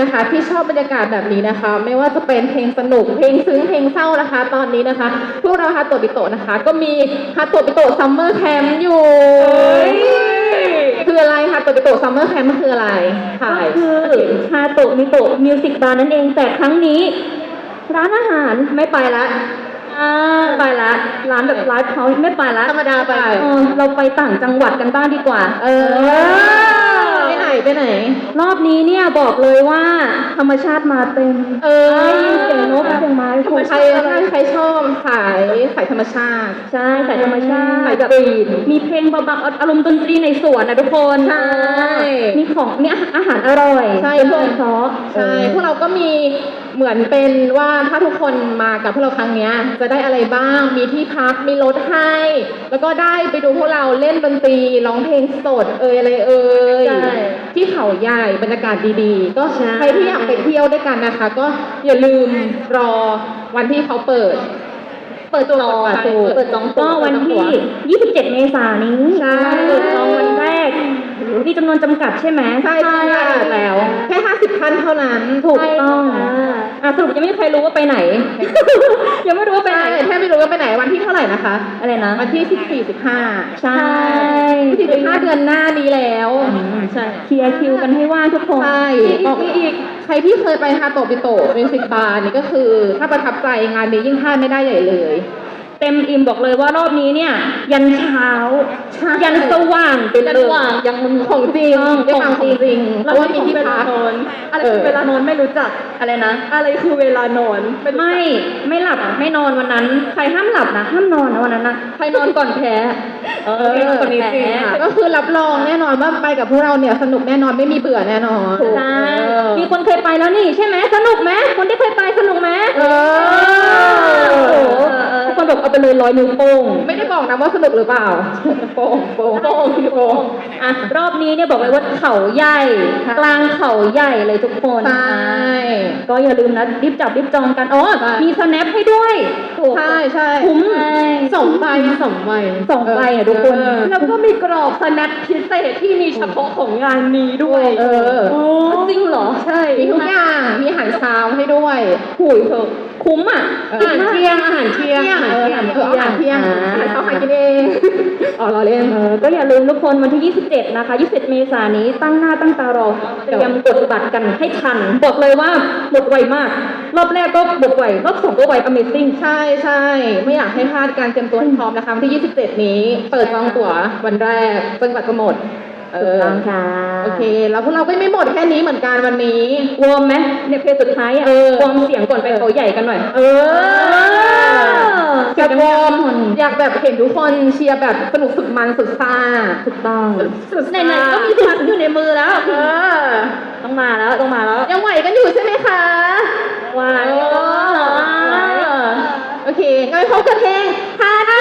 นะคะที่ชอบบรรยากาศแบบนี้นะคะ ไม่ว่าจะเป็นเพลงสนุกเพลงซึ้งเพลงเศร้านะคะ ตอนนี้นะคะ พวกเราฮาโตบิโตะนะคะ ก็มีฮาโตบิโตะซัมเมอร์แคมป์อยู่คืออะไรฮาโตบิโตะซัมเมอร์แคมป์คืออะไรถ่ายคือฮาโตะมิโตะมิวสิกบาร์นั่นเองแต่ครั้งนี้ ร้านอาหารไม่ไปละอ่าไปละร้านแบบไลฟ์เขาไม่ไปละธรรมดาไปเออเราไปต่างจังหวัดกันบ้างดีกว่า เออ ไปไหนไปไหน รอบนี้เนี่ยบอกเลยว่า ธรรมชาติมาเต็ม เออได้ยินเสียงใครใครใครชอบสายสายธรรมชาติ ใช่สายธรรมชาติสายแบบกรีนมีเพลงเบาๆอารมณ์ดนตรีในสวนนะทุกคนใช่มีของมีอาหารอร่อยใช่เป็นพวกเพราะใช่พวกเราก็มีเหมือนเป็นว่าถ้าทุกคนมากับพวกเราครั้งเนี้ยจะได้อะไรบ้าง มีที่พัก มีรถให้ แล้วก็ได้ไปดูพวกเราเล่นดนตรีร้องเพลงสดเอ่ยอะไรเอ่ยใช่ที่เขาใหญ่บรรยากาศดีๆ ก็ใช่ ใครที่อยากไปเที่ยวด้วยกันนะคะ ก็อย่าลืมรอวันที่เขาเปิด เปิดจองเปิดตัวเปิดจองก็วันที่ 27 เมษายนนี้ใช่ เปิดจองวันแรก มีจำนวนจำกัดใช่ไหมใช่ใช่แล้ว แค่ 50ท่านเท่านั้น ถูกต้องอะสรุปยังไม่มีใครรู้ว่าไปไหน ยังไม่ ไหนวันที่เท่าไหร่นะคะ อะไรนะ วันที่14 15ใช่ที่15เดือนหน้านี้แล้วใช่เคลียร์คิวกันให้ว่างทุกคนใช่อีกอีอีกกใครที่เคยไปฮาโตะปิโตะมิวสิกบาร์นี่ก็คือ ถ้าประทับใจงานนี้ยิ่งพลาดไม่ได้ใหญ่เลย เต็มอิ่มบอกเลยว่ารอบนี้เนี่ย ยันเช้าใช่ยันสว่างไปเลยยันสว่างยังของจริงได้ฟังของจริงเพราะว่ามีที่พักอะไรคือเวลานอนไม่รู้จัก อะไรนะ อะไรคือเวลานอนไม่รู้จัก ไม่ไม่หลับไม่นอนวันนั้น ใครห้ามหลับนะห้ามนอนนะวันนั้นนะใครนอนก่อนแพ้เอใครนอนก่อนนี้แพ้จริงค่ะ ก็คือรับรองแน่นอนว่าไปกับพวกเราเนี่ยสนุกแน่นอนไม่มีเบื่อแน่นอน ใช่เออมีคนเคยไปแล้วนี่ใช่ไหมสนุกไหมคนที่เคยไปสนุกไหมเออ โอ้โหทุกคน บอกเอาไปเลยร้อยนิ้วโป้งไม่ได้บอกนะว่าสนุกหรือเปล่าโป่งโป่งโป่งโป่งอะรอบนี้เนี่ยบอกเลยว่าเขาใหญ่ค่ะกลางเขาใหญ่เลยทุกคนใช่ก็อย่าลืมนะรีบจับรีบจองกันอ๋อใช่มีสแนปให้ด้วยถูกใช่ใช่คุ้มสองใบสองใบสองใบอะทุกคนเออแล้วก็มีกรอบสแนปพิเศษที่มีเฉพาะของงานนี้ด้วย เออโอ้จริงเหรอใช่มีทุกอย่างมีอาหารเช้าให้ด้วยหุยเถอะคุ้มอะเอออาหารเที่ยงอาหารเที่ยงเอออาหารเที่ยงอาหารเช้าหากินเองอ๋อเราเล่นเออก็อย่าลืมทุกคนวันที่ 27 นะคะ 27 เมษายนนี้ตั้งหน้าตั้งตารอเตรียมกดบัตรกันให้ทัน บอกเลยว่าหมดไวมาก รอบแรกก็หมดไวรอบสองก็ไว Amazing ใช่ใช่ไม่อยากให้พลาดการเตรียมตัวให้พร้อมนะคะวันที่ 27 นี้ เปิดจองตั๋ววันแรกจนกว่าจะหมดเอ ถูกอต้องค่ะ โอเค แล้วพวกเราก็ไม่หมดแค่นี้เหมือนกันวันนี้ วอร์มไหมเนี่ยเพลงสุดท้ายอะเออวอร์มเสียงก่อนไปเขาใหญ่กันหน่อย เออเก็จับบวอร์มเงินอยากแบบเห็นทุกคนเชียร์แบบสนุกสุดมันสุดซ่าถูกต้องสุดไหนๆก็มีพัดอยู่ในมือแล้ว เออ ต้องมาแล้วต้องมาแล้ว ยังไหวกันอยู่ใช่ไหมคะวายเออโอเคงั้นไปพบกับเพลงฮาร์ด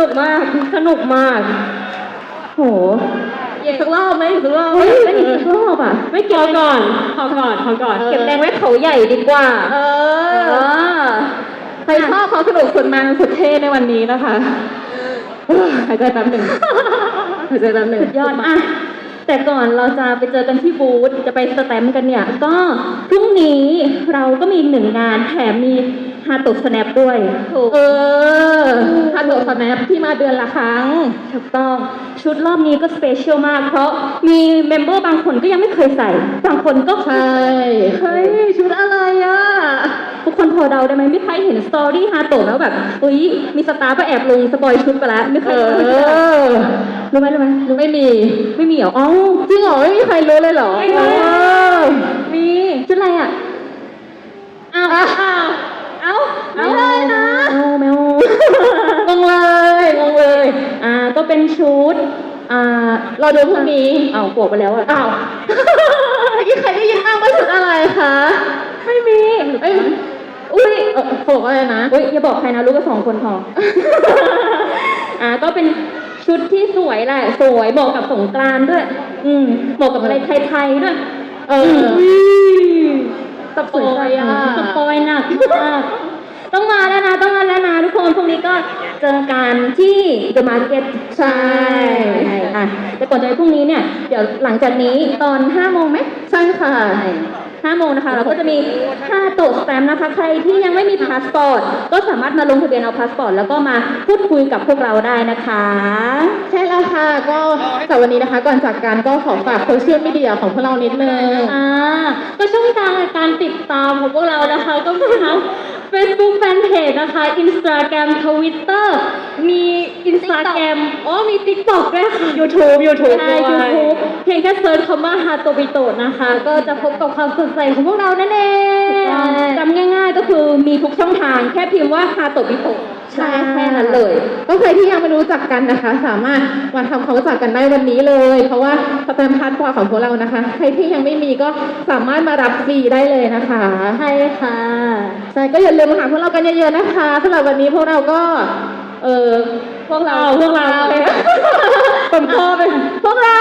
นุกมาก โหอีกสักรอบไหมอีกสักรอบเฮ้ยไม่อีกสักรอบอะ ไม่เก็บพอก่อน พอก่อน พอก่อน เก็บแดงไว้เขาใหญ่ดีกว่า เอเอออใครชอบเขาสนุกสุดมันสุดเท่ในวันนี้นะคะเออหายใจแป๊บหนึ่งหายใจแป๊บหนึ่งสุดยอดมากอะแต่ก่อนเราจะไปเจอกันที่บูธจะไปสแตมป์กันเนี่ย ก็พรุ่งนี้เราก็มีอีกหนึ่งงานแถมมี ฮาโตสแนปด้วย ถูก เออฮัลโหลสแนปที่มาเดือนละครั้ง ถูกต้อง ชุดรอบนี้ก็สเปเชียลมาก เพราะมีเมมเบอร์บางคนก็ยังไม่เคยใส่ บางคนก็ใช่เฮ้ยชุดอะไรอะ ทุกคนพอเดาได้ไหมไม่ใครเห็นสตอรี่ฮาโตะแล้วแบบอุ้ยมีสตาร์ไปแอบลงสปอยชุดไปแล้วไม่เคเอยอรู้ไหมรู้ไหมรู้ไหมไม่มี ไม่มีเหรออ๋อจริงเหรอไม่มีใครรู้เลยเหรอไม่มีเออมีชุดอะไรอะอ้าวอ้าว อ้าวไม่ได้นะเอาแมวงงเลยงงเลย อ่า ก็เป็นชุด อ่า เราดูพรุ่งนี้เอาบวกไปแล้วอะอ้าวเมื่อกี้ใครได้ยินอ้างว่าชุดอะไรคะ ไม่มีเอ้ยอุ้ยเออเขาบอกว่าอะไรนะเฮ้ยอย่าบอกใครนะรู้ก็สองคนพอ อ่า ก็เป็นชุดที่สวยแหละ สวยเหมาะกับสงกรานต์ด้วย อืมเหมาะกับอะไรไทยๆด้วย เออสปอยอะสปอยหนักมาก ต้องมาแล้วนะ ต้องมาแล้วนะทุกคนพรุ่งนี้ก็เจอกันที่ The Market ใช่อะแต่ก่อนจะไปพรุ่งนี้เนี่ย เดี๋ยวหลังจากนี้ตอน5โมงไหมใช่ค่ะ ห้าโมงนะคะเราก็จะมีค่าโต๊ะสแตมป์นะคะ ใครที่ยังไม่มีพาสปอร์ตก็สามารถมาลงทะเบียนเอาพาสปอร์ตแล้วก็มาพูดคุยกับพวกเราได้นะคะ ใช่แล้วค่ะก็แต่วันนี้นะคะ ก่อนจากกันก็ขอฝากโซเชียลมีเดียของพวกเรานิดนึงอ่าก็ช่องทางการติดตามของพวกเรานะคะ ก็มีทั้ง Facebook Fanpage นะคะ Instagram Twitter มี Instagram อ๋อมี TikTok ด้วยค่ะ YouTube YouTube ใช่ YouTube เพียงแค่เซิร์ชคำว่าฮาโตบิโตะนะคะ ก็จะพบกับความสดใสของพวกเรานั่นเองใช่จำง่ายๆก็คือมีทุกช่องทางแค่พิมพ์ว่าฮาโตบิโตะใช่แค่นั้นเลย ก็ใครที่ยังไม่รู้จักกันนะคะ สามารถมาทำความรู้จักกันได้วันนี้เลย เพราะว่าสแตมป์พาสปอร์ตของพวกเรานะคะ ใครที่ยังไม่มีก็สามารถมารับฟรีได้เลยนะคะใช่ค่ะใช่ก็อย่าลืมมาหาพวกเรากันเยอะๆนะคะสำหรับวันนี้พวกเราก็เออพวกเราพวกเราผมพ่อเป็นพวกเรา